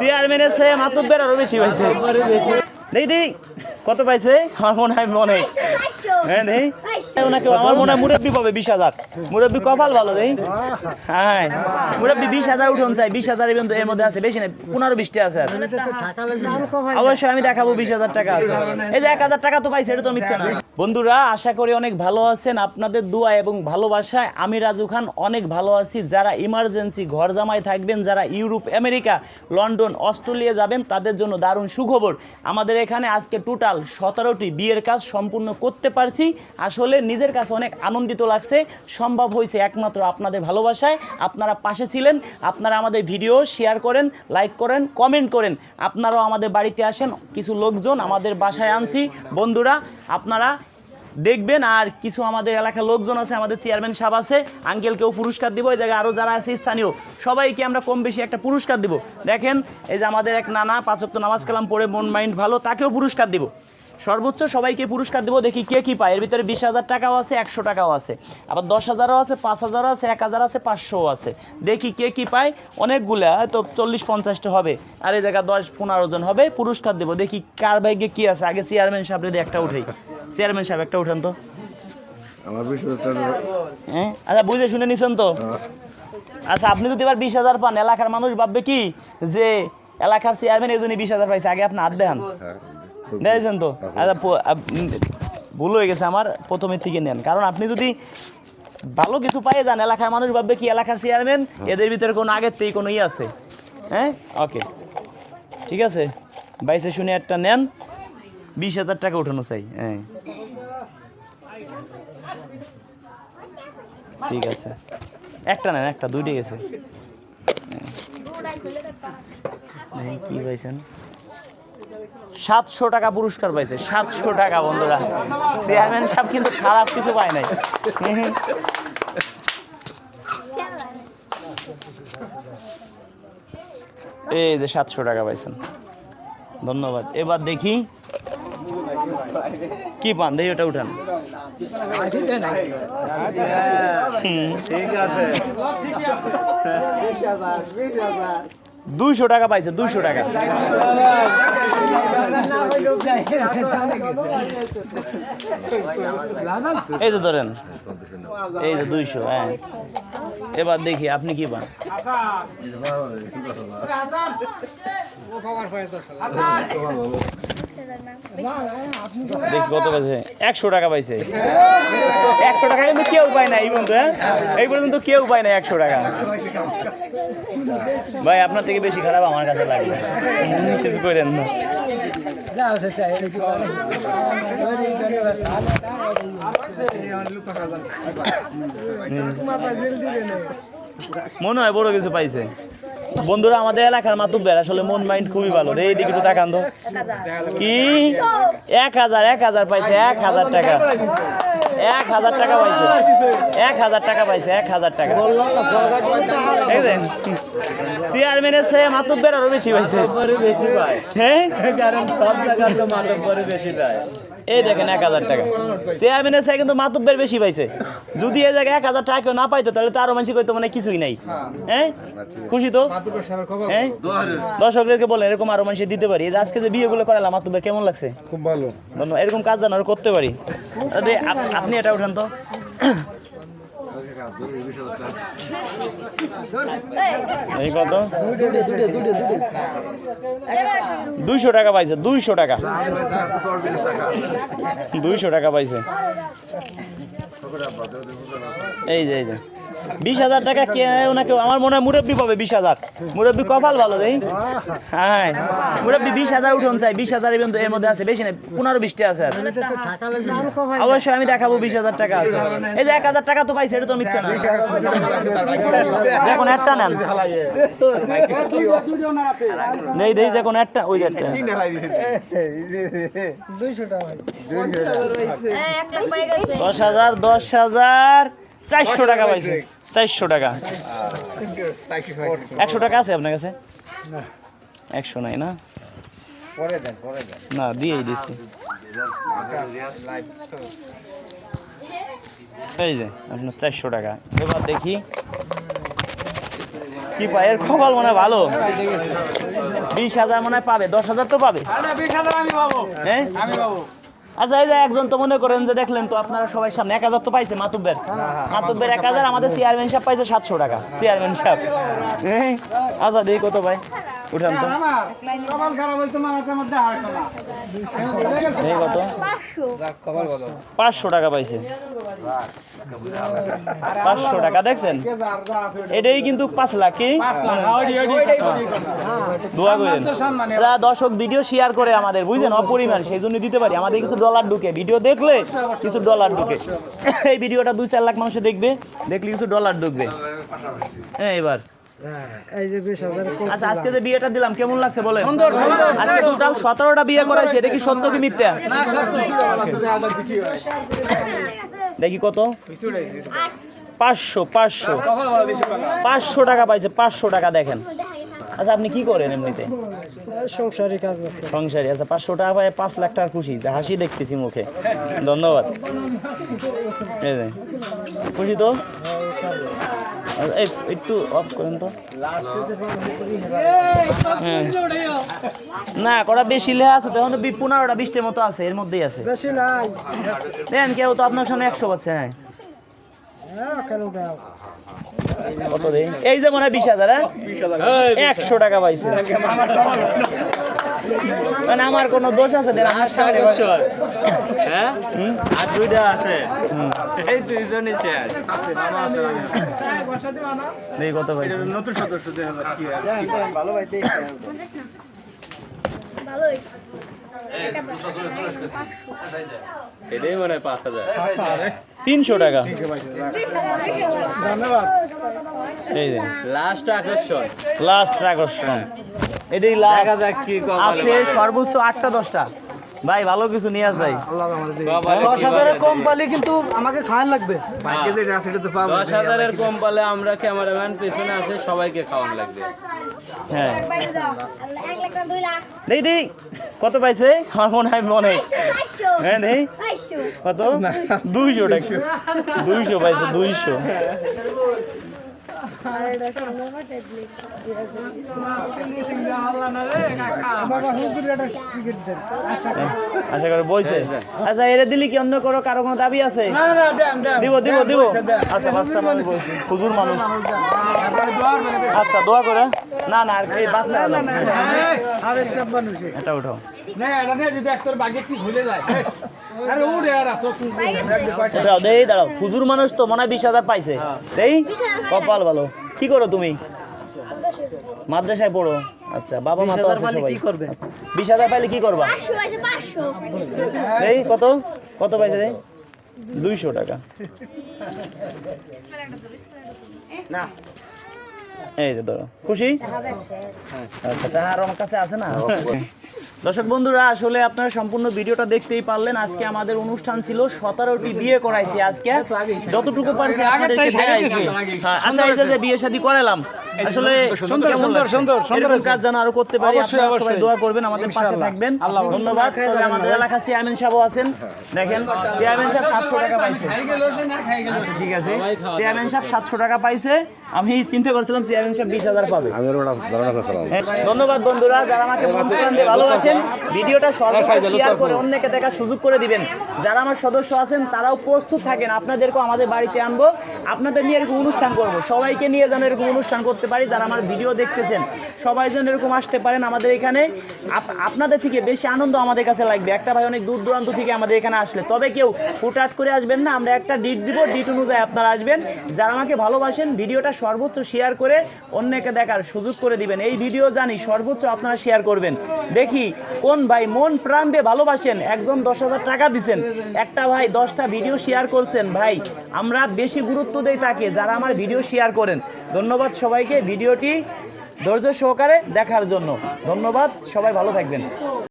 চেয়ারম্যানের চেয়ে মাতুব্বের আরও বেশি হয়েছে। কত পাইছে? আমার মনে হয় মনে। হ্যাঁ দেই ওনাকে আমার মনে হয় মুরব্বী পাবে বিশ হাজার। মুরব্বী কপাল ভালো দেই হ্যাঁ। মুরব্বী বিশ হাজার উঠুন চাই বিশ হাজার এর মধ্যে আছে বেশি নেই পনেরো বিশটি আছে অবশ্যই আমি দেখাবো বিশ হাজার টাকা আছে। এই যে এক হাজার টাকা তো পাইছে এটা তো মিথ্যা না। বন্ধুরা আশা করি অনেক ভালো আছেন। আপনাদের দোয়া এবং ভালোবাসায় আমি রাজু খান অনেক ভালো আছি। যারা ইমার্জেন্সি ঘর জামাই থাকবেন যারা ইউরোপ আমেরিকা লন্ডন অস্ট্রেলিয়া যাবেন তাদের জন্য দারুণ সুখবর। আমাদের এখানে আজকে টোটাল সতেরোটি বিয়ের কাজ সম্পূর্ণ করতে পারছি। আসলে নিজের কাছে অনেক আনন্দিত লাগছে। সম্ভব হয়েছে একমাত্র আপনাদের ভালোবাসায়। আপনারা পাশে ছিলেন, আপনারা আমাদের ভিডিও শেয়ার করেন, লাইক করেন, কমেন্ট করেন। আপনারাও আমাদের বাড়িতে আসেন, কিছু লোকজন আমাদের বাসায় আনছি। বন্ধুরা, আপনারা দেখবেন, আর কিছু আমাদের এলাকার লোকজন আছে, আমাদের চেয়ারম্যান সাহেব আছে আঙ্কেলকেও পুরস্কার দিব, এই জায়গায় আরও যারা আছে স্থানীয়, সবাইকে আমরা কম বেশি একটা পুরস্কার দিব। দেখেন, এই যে আমাদের এক নানা পাঁচক্ত নামাজ কালাম পড়ে মন, মাইন্ড ভালো, তাকেও পুরস্কার দিব। সর্বোচ্চ সবাইকে পুরস্কার দেবো, দেখি কে কী পায়। এর ভিতরে বিশ হাজার টাকাও আছে, একশো টাকাও আছে। আবার দশ হাজারও আছে, পাঁচ হাজারও আছে, এক হাজার আছে, পাঁচশোও আছে। দেখি কে কী পায়। অনেকগুলা, হয়তো চল্লিশ, পঞ্চাশটা হবে। আর এই জায়গা দশ, পনেরো জন হবে, পুরস্কার দেবো। দেখি কার ভাগ্যে কী আছে। আগে চেয়ারম্যান সাহেব যদি একটা উঠেই। চেয়ারম্যান সাহেব একটা উঠান তো। আমার বিশ হ্যাঁ? আচ্ছা বুঝে শুনে নিছেন তো? আচ্ছা আপনি যদি এবার বিশ হাজার পান এলাকার মানুষ ভাববে কি? যে এলাকার চেয়ারম্যান এই জন্য বিশ হাজার পাইছে আগে আপনি হাত দেখান। দেখেছেন তো? আচ্ছা ভুল হয়ে গেছে আমার প্রথমের থেকে নেন। কারণ আপনি যদি ভালো কিছু পাই যান এলাকার মানুষ ভাববে কি এলাকার চেয়ারম্যান? এদের ভিতরে কোনো আগের থেকে কোনো ই আছে। হ্যাঁ? ওকে। ঠিক আছে? বাইশে শুনে একটা নেন। বিশ হাজার টাকা উঠানো চাই হ্যাঁ ঠিক আছে। একটা নেন, একটা দুইটা গেছে। কি পাইছেন? সাতশো টাকা পুরস্কার পাইছে, সাতশো টাকা, বন্ধুরা। চেয়ারম্যান সাহেব কিন্তু খারাপ কিছু পায় নাই। এই যে সাতশো টাকা পাইছেন। ধন্যবাদ। এবার দেখি কি পান? দেখি ওটা উঠান। ঠিক আছে দুইশো টাকা পাইছে দুইশো টাকা। এই যে ধরেন এই যে দুইশো হ্যাঁ। এবার দেখি আপনি কি পান? দেখি কত পাইছে একশো টাকা পাইছে। একশো টাকা কিন্তু কেউ পায় না এই পর্যন্ত হ্যাঁ? এই পর্যন্ত কেউ পায় না একশো টাকা। ভাই আপনার থেকে বেশি খারাপ আমার কাছে লাগে হুম, কিছু করেন না। মনে হয় বড় কিছু পাইছে। বন্ধুরা আমাদের এলাকার মাতুব্বের আসলে মন মাইন্ড খুবই ভালো। এই দিকে একটু তাকান তো। কি? এক হাজার এক হাজার পাইছে এক হাজার টাকা। এক হাজার টাকা পাইছে। এক হাজার টাকা পাইছে এক হাজার টাকা। দেখছেন? চেয়ারম্যানের সে মাতুব্বের আরও বেশি পাইছে। বেশি পায় হ্যাঁ? কারণ সব তো বেশি দেয় এই দেখেন এক হাজার টাকা। চেয়ারম্যানের সে কিন্তু মাতুব্বের বেশি পাইছে। যদি এই জায়গায় এক হাজার টাকা কেউ না পাইতো তাহলে তো আরও মানুষ কইতো মানে কিছুই নাই। হ্যাঁ? খুশি তো? হ্যাঁ? দর্শকদেরকে বলেন এরকম আরও মানুষ দিতে পারি। এই যে আজকে যে বিয়েগুলো করালাম মাতুব্বের কেমন লাগছে? খুব ভালো। এরকম কাজ জানো করতে পারি। আপনি এটা উঠান তো। এই দুইশো টাকা পাইছে দুইশো টাকা। দুইশো টাকা পাইছে। এই যে এই যে। বিশ হাজার টাকা কে ওনাকে আমার মনে হয় মুরব্বী পাবে বিশ হাজার। মুরব্বী কপাল ভালো দেই। হ্যাঁ। মুরব্বী বিশ হাজার উঠুন চাই বিশ হাজার এর মধ্যে আছে বেশি নেই পনেরো বিশটি আছে আর। অবশ্যই আমি দেখাবো বিশ হাজার টাকা আছে। এই যে এক হাজার টাকা তো পাইছে এটা তো মিথ্যা না। দেখুন একটা নেন। নেই দেই দেখুন একটা ওই একটা। একটা পেয়ে গেছে। দশ হাজার দশ হাজার। চারশো টাকা পাইছে। চারশো টাকা। একশো টাকা আছে আপনার কাছে? একশো নাই না? না দিয়েই দিছি। এই যে আপনার চারশো টাকা। এবার দেখি। কি পায়ের খবর মনে হয় ভালো? বিশ হাজার মনে হয় পাবে দশ হাজার তো পাবে। হ্যাঁ? আচ্ছা এই যে একজন তো মনে করেন যে দেখলেন তো আপনারা সবাই সামনে এক হাজার তো পাইছে মাতুব্বের। মাতুব্বের এক হাজার আমাদের চেয়ারম্যান সাহেব পাইছে সাতশো টাকা চেয়ারম্যান সাহেব। হ্যাঁ আচ্ছা দেখি কত ভাই উঠান তো। পাঁচশো টাকা পাইছে। পাঁচশো টাকা দেখছেন? এটাই কিন্তু পাঁচ লাখ কি? দোয়া করেন। দর্শক ভিডিও শেয়ার করে আমাদের বুঝলেন? অপরিমাণ সেই জন্য দিতে পারি। আমাদের কিছু ডলার ঢুকে। ভিডিও দেখলে কিছু ডলার ঢুকে। এই ভিডিওটা দুই চার লাখ মানুষে দেখবে। দেখলে কিছু ডলার ঢুকবে। হ্যাঁ এবার। আচ্ছা আজকে যে বিয়েটা দিলাম কেমন লাগছে বলেন? আজকে টোটাল সতেরোটা বিয়ে করাইছে এটা কি সত্য কি মিথ্যা? দেখি কত? পাঁচশো পাঁচশো। পাঁচশো টাকা পাইছে পাঁচশো টাকা দেখেন। আচ্ছা আপনি কি করেন এমনিতে? সংসারী কাজ আছে। সংসারী আচ্ছা পাঁচশো টাকা পাই পাঁচ লাখ টাকার খুশি। যা হাসি দেখতেছি মুখে। ধন্যবাদ। এই যে, খুশি তো? এই একটু অফ করেন তো। হ্যাঁ। না কটা বেশি লেহা আছে? তখন বি পনেরোটা বিশটার মতো আছে এর মধ্যেই আছে। বেশি নাই। দেন কেউ তো আপনার সামনে একশো পাচ্ছে হ্যাঁ হ্যাঁ, কেন দাও কত দেই এই যে মনে হয় বিশ হাজার হ্যাঁ একশো টাকা পাইছে মানে আমার কোনো দোষ আছে হ্যাঁ দুইটা আছে এটাই মনে হয় পাঁচ হাজার তিনশো টাকা। এই যে। লাস্ট আকর্ষণ। লাস্ট আকর্ষণ। এটাই লাগা যাক কি আছে সর্বোচ্চ আটটা দশটা। ভাই ভালো কিছু নিয়ে যাই। কপালে দশ হাজারের কম পালে কিন্তু আমাকে খাওয়ান লাগবে। ভাগ্যে যেটা আছে এটা তো পাবো দশ হাজারের কম পালে আমরা ক্যামেরাম্যান পেছনে আছে সবাইকে খাওয়ান লাগবে। হ্যাঁ। কত পাইছে? আমার মনে হয় মনে। হ্যাঁ পাঁচশো। কত? দুইশো টাকা। দুইশো। পাইছে দুইশো বাবা হুজুর একটা টিকিট দেন আশা করি বইছে আচ্ছা এরে দিলি কি অন্য করো কারও কোনো দাবি আছে দিব দিব দিব আচ্ছা বাচ্চা মানুষ বলছি হুজুর মানুষ আচ্ছা দোয়া করে না না আর এই বাচ্চা আরে সব মানুষে এটা উঠাও না এটা নিয়ে যদি একটার বাগে কি ভুলে যায় আরে উড়ে আর আসো উঠাও দেই দাঁড়াও। হুজুর মানুষ তো মনে হয় বিশ হাজার পাইছে। দেই কপাল ভালো। কি করো তুমি? মাদ্রাসায় পড়ো। আচ্ছা বাবা মা তো আছে সবাই। কি করবে? বিশ হাজার পাইলে কি করবা? এই কত? কত পাইছে দেই? দুইশো টাকা। এই যে ধরো। খুশি? আচ্ছা আমার কাছে আছে না? দর্শক বন্ধুরা আসলে আপনারা সম্পূর্ণ ভিডিওটা দেখতেই পারলেন। আজকে আমাদের অনুষ্ঠান ছিল সতেরোটি বিয়ে করাইছি আজকে। যতটুকু পারছি আপনাদেরকে দেখাইছি। হ্যাঁ, আচ্ছা এই যে বিয়ে শাদী করালাম আসলে সুন্দর, সুন্দর, সুন্দর, কাজ যেন আরও করতে পারি আপনারা সবাই দোয়া করবেন আমাদের পাশে থাকবেন। ধন্যবাদ। তবে আমাদের এলাকার চেয়ারম্যান সাহেবও আছেন। দেখেন চেয়ারম্যান সাহেব সাতশো টাকা পাইছে। আচ্ছা, ঠিক আছে। চেয়ারম্যান সাহেব সাতশো টাকা পাইছে। আমি চিন্তা করছিলাম চেয়ারম্যান সাহেব বিশ হাজার পাবে। আমি ওটা ধারণা করছিলাম হ্যাঁ, ধন্যবাদ বন্ধুরা যারা আমাকে প্রাণ ভালোবাসেন ভিডিওটা সর্বদা শেয়ার করে অন্যকে দেখার সুযোগ করে দিবেন। যারা আমার সদস্য আছেন তারাও প্রস্তুত থাকেন আপনাদেরকেও আমাদের বাড়িতে আনব। আপনাদের নিয়ে এরকম অনুষ্ঠান করব। সবাইকে নিয়ে যেন এরকম অনুষ্ঠান করতে পারি যারা আমার ভিডিও দেখতেছেন। সবাই যেন এরকম আসতে পারেন আমাদের এখানে। আপনাদের থেকে বেশি আনন্দ আমাদের কাছে লাগবে। একটা ভাই অনেক দূর দূরান্ত থেকে আমাদের এখানে আসলে। তবে কেউ হুটহাট করে আসবেন না আমরা একটা ডিট দিব। ডিট অনুযায়ী আপনারা আসবেন। যারা আমাকে ভালোবাসেন ভিডিওটা সর্বোচ্চ শেয়ার করে অন্যকে দেখার সুযোগ করে দিবেন। এই ভিডিও জানি সর্বোচ্চ আপনারা শেয়ার করবেন। দেখি কোন ভাই মন প্রাণ দিয়ে ভালোবাসেন, একজন দশ হাজার টাকা দিচ্ছেন একটা ভাই দশটা ভিডিও শেয়ার করছেন। ভাই, আমরা বেশি গুরুত্ব দেই তাকে, যারা আমার ভিডিও শেয়ার করেন। ধন্যবাদ সবাইকে ভিডিওটি ধৈর্য সহকারে দেখার জন্য। ধন্যবাদ, সবাই ভালো থাকবেন।